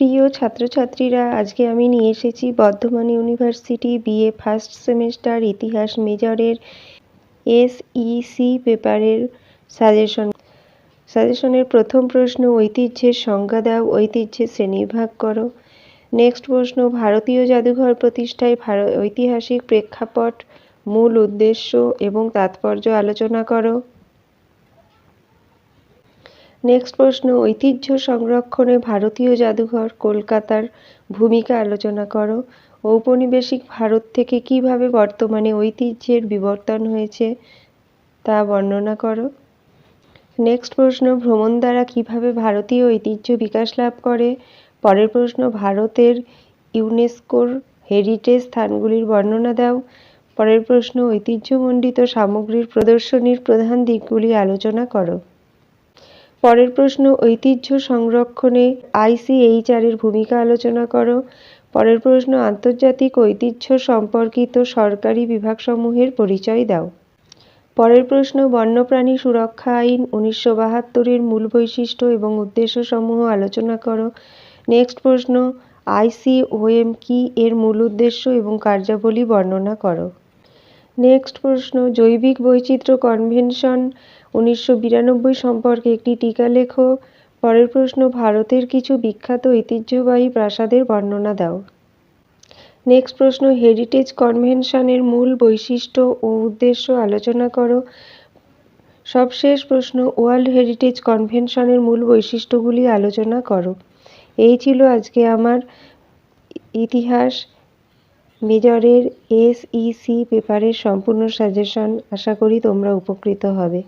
প্রিয় ছাত্রছাত্রীরা, আজকে আমি নিয়ে এসেছি Bardhaman university BA first semester ইতিহাস মেজরের এসইসি পেপারের সাজেশন। সাজেশনের প্রথম প্রশ্ন, ঐতিহ্যের সংজ্ঞা দাও, ঐতিহ্যের শ্রেণীবিভাগ করো। নেক্সট প্রশ্ন, ভারতীয় জাদুঘর প্রতিষ্ঠায় ভার- ঐতিহাসিক প্রেক্ষাপট, মূল উদ্দেশ্য এবং তাৎপর্য আলোচনা করো। নেক্সট প্রশ্ন, ঐতিহ্য সংরক্ষণে ভারতীয় জাদুঘর কলকাতার ভূমিকা আলোচনা করো। ঔপনিবেশিক ভারত থেকে কীভাবে বর্তমানে ঐতিহ্যের বিবর্তন হয়েছে তা বর্ণনা করো। নেক্সট প্রশ্ন, ভ্রমণ দ্বারা কীভাবে ভারতীয় ঐতিহ্য বিকাশ লাভ করে? পরের প্রশ্ন, ভারতের ইউনেস্কোর হেরিটেজ স্থানগুলির বর্ণনা দাও। পরের প্রশ্ন, ঐতিহ্যমণ্ডিত সামগ্রীর প্রদর্শনীর প্রধান দিকগুলি আলোচনা করো। পরের প্রশ্ন, ঐতিহ্য সংরক্ষণে আইসিএইচআর এর ভূমিকা আলোচনা করো। পরের প্রশ্ন, আন্তর্জাতিক ঐতিহ্য সম্পর্কিত সরকারি বিভাগসমূহের পরিচয় দাও। পরের প্রশ্ন, বন্যপ্রাণী সুরক্ষা আইন উনিশশো বাহাত্তরের মূল বৈশিষ্ট্য এবং উদ্দেশ্যসমূহ আলোচনা করো। নেক্সট প্রশ্ন, আইসিওএম কি এর মূল উদ্দেশ্য এবং কার্যাবলী বর্ণনা করো। নেক্সট প্রশ্ন, জৈবিক বৈচিত্র্য কনভেনশন উনিশশো বিরানব্বই সম্পর্কে একটি টিকা লেখো। পরের প্রশ্ন, ভারতের কিছু বিখ্যাত ঐতিহ্যবাহী প্রাসাদের বর্ণনা দাও। নেক্সট প্রশ্ন হেরিটেজ কনভেনশনের মূল বৈশিষ্ট্য ও উদ্দেশ্য আলোচনা করো। সবশেষ প্রশ্ন ওয়ার্ল্ড হেরিটেজ কনভেনশনের মূল বৈশিষ্ট্যগুলি আলোচনা করো। এই ছিল আজকে আমার ইতিহাস। মেজরের এসইসি পেপারের সম্পূর্ণ সাজেশন আশা করি তোমরা উপকৃত হবে।